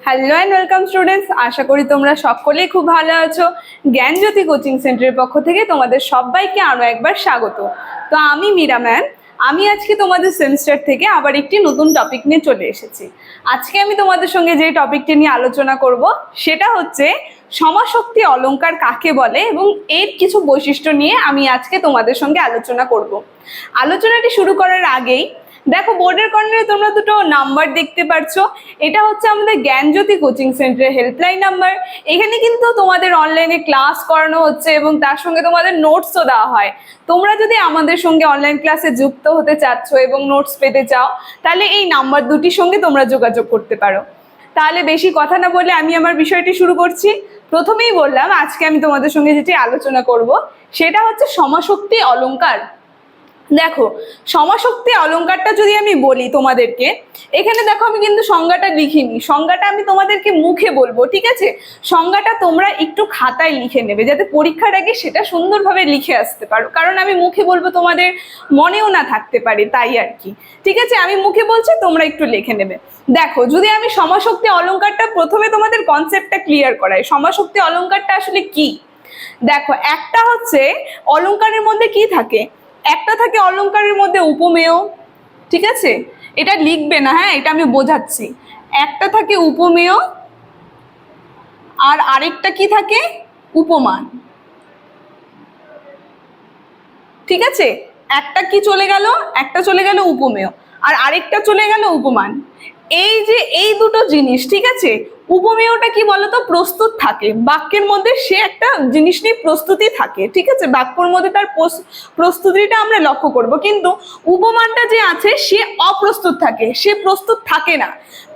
Hello and welcome students আশা করি তোমরা সকলেই খুব ভালো আছো। জ্ঞানজ্যোতি কোচিং সেন্টারের পক্ষ থেকে তোমাদের সবাইকে আরও একবার স্বাগত। তো আমি মীরা ম্যাম। আমি আজকে তোমাদের সেমিস্টার থেকে আবার একটি নতুন টপিক নিয়ে চলে এসেছি। আজকে আমি তোমাদের সঙ্গে যে টপিকটি নিয়ে আলোচনা করব, সেটা হচ্ছে সমাশক্তি অলংকার কাকে বলে এবং এর কিছু বৈশিষ্ট্য নিয়ে আমি আজকে তোমাদের সঙ্গে আলোচনা করব। আলোচনাটি শুরু করার আগেই দেখো বোর্ডের কর্নারে তোমরা দুটো নাম্বার দেখতে পারছ। এটা হচ্ছে আমাদের জ্ঞানজ্যোতি কোচিং সেন্টারের হেল্পলাইন নাম্বার এখানে কিন্তু তোমাদের অনলাইনে ক্লাস করানো হচ্ছে এবং তার সঙ্গে তোমাদের নোটসও দেওয়া হয়। তোমরা যদি আমাদের সঙ্গে অনলাইন ক্লাসে যুক্ত হতে চাচ্ছ এবং নোটস পেতে চাও, তাহলে এই নাম্বার দুটির সঙ্গে তোমরা যোগাযোগ করতে পারো। তাহলে বেশি কথা না বলে আমি আমার বিষয়টি শুরু করছি। প্রথমেই বললাম, আজকে আমি তোমাদের সঙ্গে যেটি আলোচনা করব, সেটা হচ্ছে সমাশক্তি অলংকার দেখো সমাশক্তি অলঙ্কারটা যদি আমি বলি তোমাদেরকে, এখানে দেখো আমি কিন্তু সংজ্ঞাটা লিখিনি। সংজ্ঞাটা আমি তোমাদেরকে মুখে বলব, ঠিক আছে? সংজ্ঞাটা তোমরা একটু খাতায় লিখে নেবে, যাতে পরীক্ষার আগে সেটা সুন্দরভাবে লিখে আসতে পারো। কারণ আমি মুখে বলব তোমাদের মনেও না থাকতে পারে, তাই আর কি। ঠিক আছে? আমি মুখে বলছি, তোমরা একটু লিখে নেবে। দেখো, যদি আমি সমাশক্তি অলংকারটা প্রথমে তোমাদের কনসেপ্টটা ক্লিয়ার করাই সমাশক্তি অলঙ্কারটা আসলে কি? দেখো, একটা হচ্ছে অলংকারের মধ্যে কি থাকে? একটা থাকে অলংকারের মধ্যে উপমেয়, ঠিক আছে? এটা লিখবে না হ্যাঁ এটা আমি বোঝাচ্ছি। একটা থাকে উপমেয় আর আরেকটা কি থাকে? উপমান। ঠিক আছে? একটা কি চলে গেল? একটা চলে গেল উপমেয় আর আরেকটা চলে গেল উপমান। এই যে, এই দুটো জিনিস, ঠিক আছে? উপমেয়টা কি বলতো? প্রস্তুত থাকে। বাক্যের মধ্যে সে একটা জিনিস নিয়ে প্রস্তুতি থাকে, ঠিক আছে? বাক্যর মধ্যে তার প্রস- প্রস্তুতিটা আমরা লক্ষ্য করব। কিন্তু উপমানটা যে আছে, সে অপ্রস্তুত থাকে, সে প্রস্তুত থাকে না।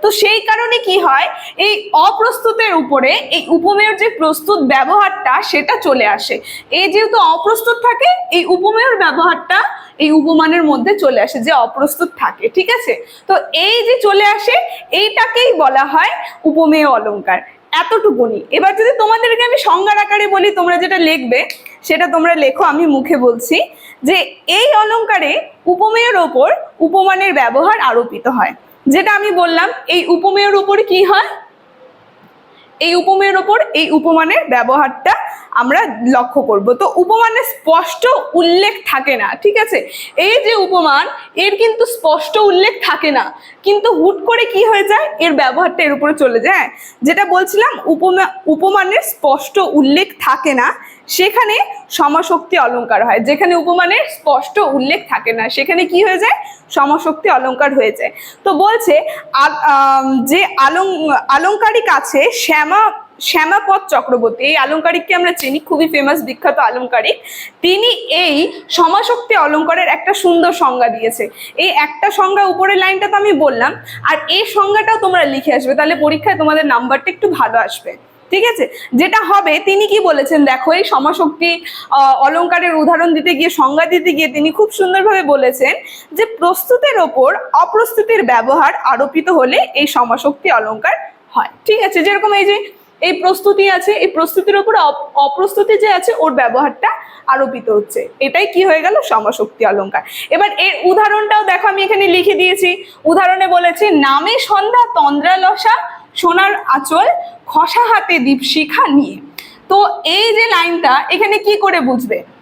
তো সেই কারণে কি হয়? এই অপ্রস্তুতের উপরে এই উপমেয়র যে প্রস্তুত ব্যবহারটা, সেটা চলে আসে। এই যেহেতু অপ্রস্তুত থাকে, এই উপমেয়র ব্যবহারটা এই উপমানের মধ্যে চলে আসে যে অপ্রস্তুত থাকে, ঠিক আছে? তো এই যে চলে আসে, এইটাকেই বলা হয় উপমেয় অলংকার, এতটুকুনি। এবার যদি তোমাদেরকে আমি সংজ্ঞার আকারে বলি, তোমরা যেটা লিখবে, সেটা তোমরা লেখো, আমি মুখে বলছি যে এই অলঙ্কারে উপমেয়ের ওপর উপমানের ব্যবহার আরোপিত হয়। যেটা আমি বললাম, এই উপমেয়ের ওপর কি হয়? এই উপমেয়ের ওপর এই উপমানের ব্যবহারটা আমরা লক্ষ্য করব। তো উপমানের স্পষ্ট উল্লেখ থাকে না, ঠিক আছে? এই যে উপমান, এর কিন্তু স্পষ্ট উল্লেখ থাকে না। কিন্তু হুট করে কি হয়ে যায়? এর ব্যবহারটা এর উপরে চলে যায়। যেটা বলছিলাম, উপমা, উপমানের স্পষ্ট উল্লেখ থাকে না, সেখানে সমাশক্তি অলংকার হয়। যেখানে উপমানের স্পষ্ট উল্লেখ থাকে না, সেখানে কি হয়ে যায়? সমাশক্তি অলংকার হয়ে যায়। তো বলছে যে আলং আলঙ্কারিক আছে, শ্যামা শ্যামাপদ চক্রবর্তী এই আলংকারিককে আমরা চিনি খুবই ফেমাস বিখ্যাত আলংকারিক তিনি এই সমাশক্তি অলংকারের একটা সুন্দর সংজ্ঞা দিয়েছে। এই একটা সংজ্ঞা উপরের লাইনটা তো আমি বললাম আর এই সংজ্ঞাটাও তোমরা লিখে আসবে তাহলে পরীক্ষায় তোমাদের নাম্বারটা একটু ভালো আসবে। ঠিক আছে? যেটা হবে তিনি কি বলেছেন দেখো এই সমাশক্তি আহ, অলংকারের উদাহরণ দিতে গিয়ে সংজ্ঞা দিতে গিয়ে তিনি খুব সুন্দরভাবে বলেছেন যে প্রস্তুতের ওপর অপ্রস্তুতির ব্যবহার আরোপিত হলে এই সমাশক্তি অলংকার হয়। ঠিক আছে? যেরকম এই যে এই প্রস্তুতি আছে, এই প্রস্তুতির উপর অপ- অপ্রস্তুতি যে আছে, ওর ব্যবহারটা আরোপিত হচ্ছে। এটাই কি হয়ে গেল? সমাশক্তি অলঙ্কার। এবার এর উদাহরণটাও দেখো, আমি এখানে লিখে দিয়েছি। উদাহরণে বলেছে, নামে সন্ধ্যা তন্দ্রালসা, সোনার আচল, খসা হাতে দীপশিখা নিয়ে। তো এই যে লাইনটা, এখানে কি করে বুঝবে?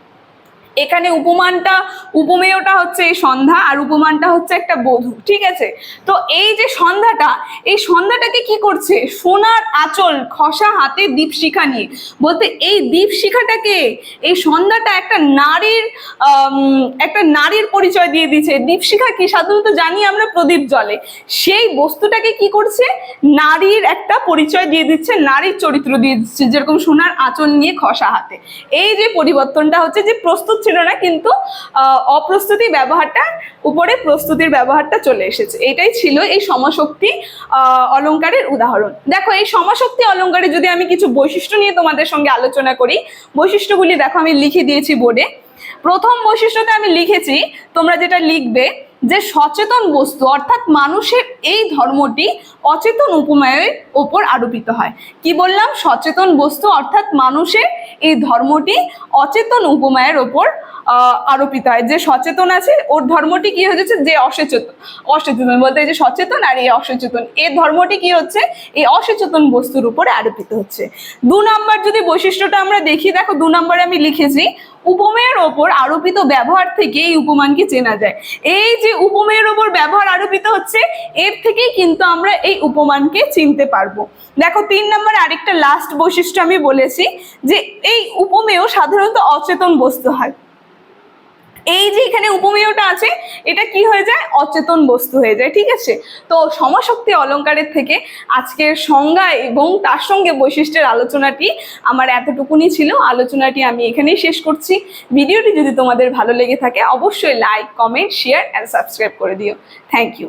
এখানে উপমানটা, উপমেয়টা হচ্ছে এই সন্ধ্যা আর উপমানটা হচ্ছে একটা বধূ, ঠিক আছে? তো এই যে সন্ধ্যাটা, এই সন্ধ্যাটাকে কি করছে? সোনার আঁচল, খসা হাতে দীপশিখা নিয়ে। বলতে এই দীপশিখাটাকে, এই সন্ধ্যাটা একটা নারীর একটা নারীর পরিচয় দিয়ে দিচ্ছে দীপশিখা কি? সাধারণত জানি আমরা প্রদীপ জলে সেই বস্তুটাকে কি করছে? নারীর একটা পরিচয় দিয়ে দিচ্ছে, নারীর চরিত্র দিয়ে দিচ্ছে, যেরকম সোনার আঁচল নিয়ে খসা হাতে। এই যে পরিবর্তনটা হচ্ছে যে প্রস্তুত ছিল না, কিন্তু অপ্রস্তুতি ব্যবহারটা, উপরে প্রস্তুতির ব্যবহারটা চলে এসেছে। এটাই ছিল এই সমশক্তি অলঙ্কারের উদাহরণ। দেখো, এই সমশক্তি অলঙ্কারে যদি আমি কিছু বৈশিষ্ট্য নিয়ে তোমাদের সঙ্গে আলোচনা করি, বৈশিষ্ট্যগুলি দেখো আমি লিখে দিয়েছি বোর্ডে। প্রথম বৈশিষ্ট্যতে আমি লিখেছি, তোমরা যেটা লিখবে যে সচেতন বস্তু, অর্থাৎ মানুষের এই ধর্মটি অচেতন উপমায়ের ওপর আরোপিত হয়। কি বললাম? সচেতন বস্তু, অর্থাৎ মানুষের এই ধর্মটি অচেতন উপমায়ের ওপর আরোপিত হয় যে সচেতন আছে, ওর ধর্মটি কি হয়ে যাচ্ছে? যে অসচেতন। অসচেতন বলতে যে সচেতন আর এই অসচেতন। এর ধর্মটি কি হচ্ছে? এই অসচেতন বস্তুর উপরে আরোপিত হচ্ছে। দু নম্বর যদি বৈশিষ্ট্যটা আমরা দেখি, দেখো দু নম্বরে আমি লিখেছি, উপমেয়ের ওপর আরোপিত ব্যবহার থেকে এই উপমানকে চেনা যায়। এই যে উপমেয়ের ওপর ব্যবহার আরোপিত হচ্ছে, এর থেকেই কিন্তু আমরা এই উপমানকে চিনতে পারব। দেখো তিন নম্বর আরেকটা লাস্ট বৈশিষ্ট্য আমি বলেছি, যে এই উপমেয় সাধারণত অচেতন বস্তু হয়। এই যে এখানে উপমেয়টা আছে, এটা কি হয়ে যায়? অচেতন বস্তু হয়ে যায়, ঠিক আছে? তো সমশক্তি অলঙ্কারের থেকে আজকের সংজ্ঞা এবং তার সঙ্গে বৈশিষ্ট্যের আলোচনাটি আমার এতটুকুনি ছিল। আলোচনাটি আমি এখানেই শেষ করছি। ভিডিওটি যদি তোমাদের ভালো লেগে থাকে, অবশ্যই like comment share and subscribe করে দিও। Thank you